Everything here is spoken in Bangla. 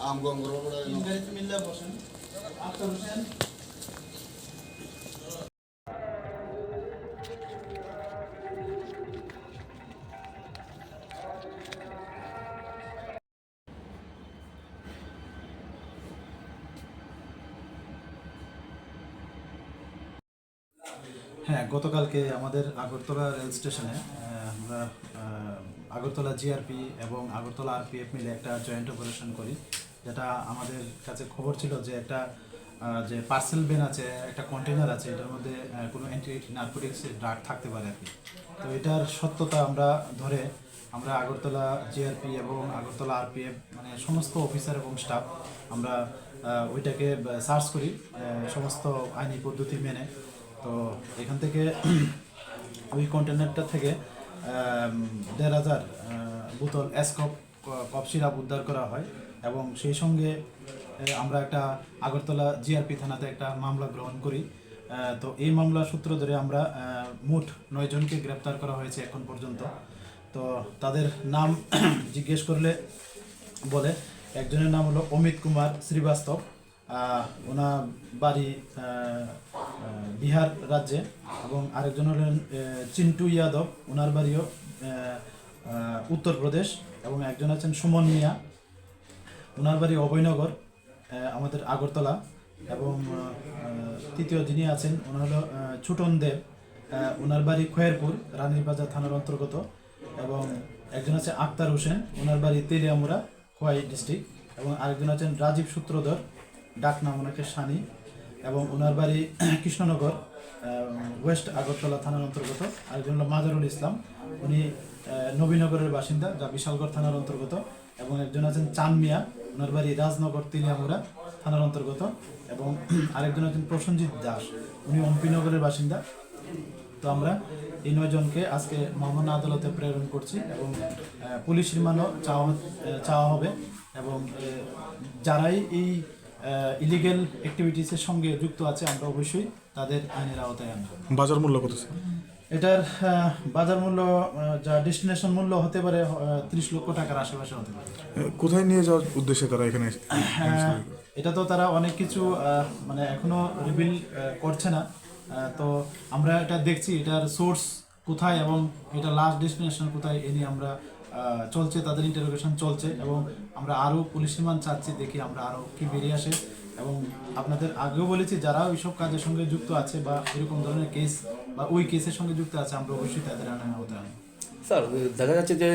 আম গম করে বসেন। আক্তার হোসেন। হ্যাঁ গতকালকে আমাদের আগরতলা রেল স্টেশনে আহ, আমরা আহ, আগরতলা জিআরপি এবং আগরতলা আরপিএফ মিলে একটা জয়েন্ট অপারেশন করি। যেটা আমাদের কাছে খবর ছিল যে একটা যে পার্সেল বেন আছে, একটা কন্টেনার আছে, এটার মধ্যে কোনো অ্যান্টি নার্কোটিক্সের ড্রাগ থাকতে পারে আর কি। তো এটার সত্যতা আমরা ধরে আমরা আগরতলা জিআরপি এবং আগরতলা আরপিএফ মানে সমস্ত অফিসার এবং স্টাফ আমরা ওইটাকে সার্চ করি সমস্ত আইনি পদ্ধতি মেনে। তো এখান থেকে ওই কন্টেনারটা থেকে দেড় হাজার বোতল, এসকপ কপ সিরাপ উদ্ধার করা হয়। এবং সেই সঙ্গে আমরা একটা আগরতলা জিআরপি থানাতে একটা মামলা গ্রহণ করি। তো এই মামলা সূত্র ধরে আমরা মোট নয় জনকে গ্রেপ্তার করা হয়েছে এখন পর্যন্ত। তো তাদের নাম জিজ্ঞেস করলে বলে, একজনের নাম হলো অমিত কুমার শ্রীবাস্তব। ওনার বাড়ি বিহার রাজ্যে এবং আরেকজন হলেন চিন্টু ইয়াদব। ওনার বাড়িও উত্তরপ্রদেশ এবং একজন আছেন সুমন মিয়া। ওনার বাড়ি অভয়নগর আমাদের আগরতলা এবং তৃতীয় যিনি আছেন, ওনার হলো ছুটন দেব। ওনার বাড়ি খয়েরপুর, রানীরবাজার থানার অন্তর্গত এবং একজন আছে আক্তার হোসেন, ওনার বাড়ি তেলিয়ামুড়া, খোয়াই ডিস্ট্রিক্ট এবং আরেকজন আছেন রাজীব সূত্রধর ডাক নাম ওনাকে সানি এবং ওনার বাড়ি কৃষ্ণনগর ওয়েস্ট আগরতলা থানার অন্তর্গত। আরেকজন হলো মাজারুল ইসলাম, উনি নবীনগরের বাসিন্দা যা বিশালগড় থানার অন্তর্গত এবং একজন আছেন চান মিয়া ওনার রাজনগর তিলিয়ামুড়া থানার অন্তর্গত এবং আরেকজন আছেন প্রসঞ্জিৎ দাস। উনি অম্পিনগরের বাসিন্দা। তো আমরা এই নয়জনকে আজকে মহামান্য আদালতে প্রেরণ করছি এবং পুলিশ রিমান্ডও চাওয়া চাওয়া হবে এবং যারাই এই ইলিগেল অ্যাক্টিভিটিসের সঙ্গে যুক্ত আছে, আমরা অবশ্যই তাদের আইনের আওতায় আনব। বাজার মূল্য কত এটার বাজার মূল্য যা ডেস্টিনেশন মূল্য হতে পারে ত্রিশ লক্ষ টাকার আশেপাশে হতে পারে। কোথায় নিয়ে যাওয়ার উদ্দেশ্যে তারা এখানে হ্যাঁ, এটা তো তারা অনেক কিছু মানে এখনও রিভিল করছে না। তো আমরা এটা দেখছি এটার সোর্স কোথায় এবং এটা লাস্ট ডেস্টিনেশন কোথায় এ নিয়ে আমরা চলছে তাদের ইন্টারোগেশন চলছে এবং আমরা আরও পুলিশ রিমান্ড চাচ্ছি দেখি আমরা আরও কি বেরিয়ে আসে। এবং আপনাদের আগেও বলেছি যারা ওইসব কাজের সঙ্গে যুক্ত আছে বা এরকম ধরনের কেস বা ওই কেসের সঙ্গে যুক্ত আছে, আমরা অবশ্যই তাদের আনা হতে স্যার, দেখা যাচ্ছে যে